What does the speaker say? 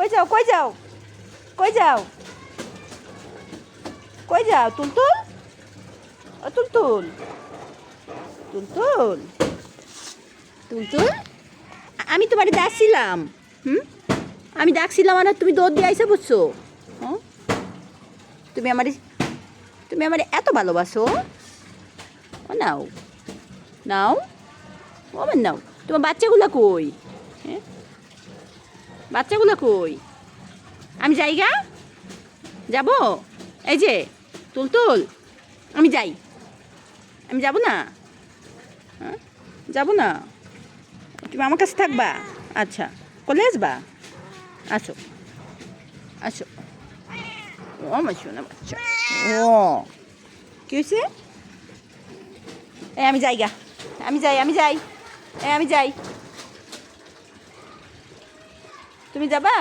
কই যাও কই যাও? কই যাও? কই যাও? তুলতুল? ও, তুলতুল। তুলতুল? তুলতুল? আমি তোমারে ডাকছিলাম হুম? আমি ডাকছিলাম আর তুমি দৌড় দিয়ে আইসা বুঝছ হ্যাঁ তুমি আমার তুমি আমারে এত ভালোবাসো। ও, নাও। নাও। ও নাও। তোমার বাচ্চাগুলো কই? বাচ্চাগুলো কই? আমি যাইগা যাব? এই যে তুলতুল আমি যাই। আমি যাব না? হ্যাঁ? যাব না? তুমি আমার কাছে থাকবা? আচ্ছা। কলে আসবা? আসো। আসো। ও আমার শোনা বাচ্চা। ও। কি হয়েছে এ আমি যাই গা। আমি যাই আমি যাই। এ আমি যাই। তুমি যাবা?